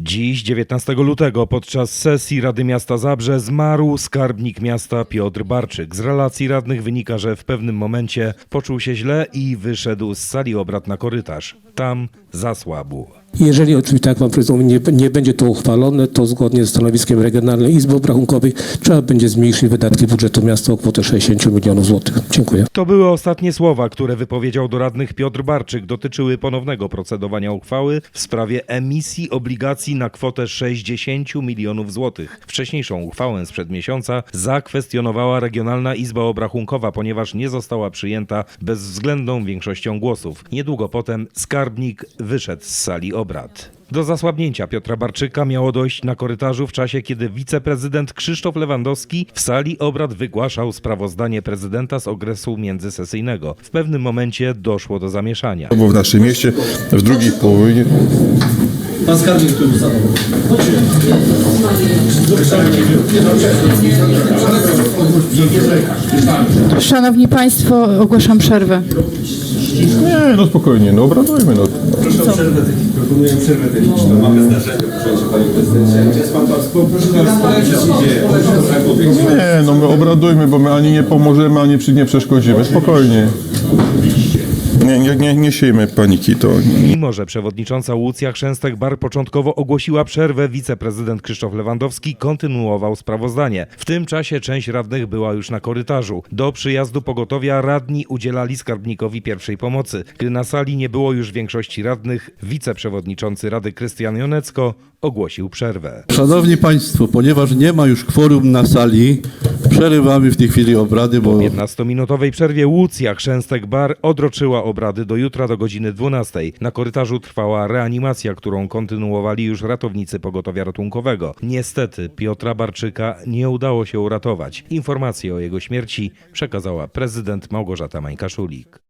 Dziś, 19 lutego, podczas sesji Rady Miasta Zabrze zmarł skarbnik miasta Piotr Barczyk. Z relacji radnych wynika, że w pewnym momencie poczuł się źle i wyszedł z sali obrad na korytarz. Tam zasłabł. Jeżeli oczywiście, tak jak pan prezydent nie, nie będzie to uchwalone, to zgodnie z stanowiskiem Regionalnej Izby Obrachunkowej trzeba będzie zmniejszyć wydatki budżetu miasta o kwotę 60 milionów złotych. Dziękuję. To były ostatnie słowa, które wypowiedział do radnych Piotr Barczyk. Dotyczyły ponownego procedowania uchwały w sprawie emisji obligacji na kwotę 60 milionów złotych. Wcześniejszą uchwałę sprzed miesiąca zakwestionowała Regionalna Izba Obrachunkowa, ponieważ nie została przyjęta bezwzględną większością głosów. Niedługo potem skarbnik wyszedł z sali obrad. Do zasłabnięcia Piotra Barczyka miało dojść na korytarzu w czasie, kiedy wiceprezydent Krzysztof Lewandowski w sali obrad wygłaszał sprawozdanie prezydenta z okresu międzysesyjnego. W pewnym momencie doszło do zamieszania. Bo w naszym mieście w drugiej połowie Pan skarbnik tu zadał. Szanowni Państwo, ogłaszam przerwę. Nie, no spokojnie, no obradujmy. No. Proponuję przerwę techniczną. Mamy zdarzenie, proszę Panie Prezydencie. Gdzie jest Pan? Proszę? Nie, no my obradujmy, bo my ani nie pomożemy, ani przy nie przeszkodzimy. Spokojnie. Nie, nie, nie, nie siejmy paniki, to Mimo, że przewodnicząca Łucja Chrzęstek-Bar początkowo ogłosiła przerwę, wiceprezydent Krzysztof Lewandowski kontynuował sprawozdanie. W tym czasie część radnych była już na korytarzu. Do przyjazdu pogotowia radni udzielali skarbnikowi pierwszej pomocy. Gdy na sali nie było już większości radnych, wiceprzewodniczący Rady Krystian Jonecko ogłosił przerwę. Szanowni Państwo, ponieważ nie ma już kworum na sali, przerywamy w tej chwili obrady, bo 15-minutowej przerwie Łucja Chrzęstek-Bar odroczyła obrady do jutra do godziny 12. Na korytarzu trwała reanimacja, którą kontynuowali już ratownicy pogotowia ratunkowego. Niestety Piotra Barczyka nie udało się uratować. Informację o jego śmierci przekazała prezydent Małgorzata Mańka-Szulik.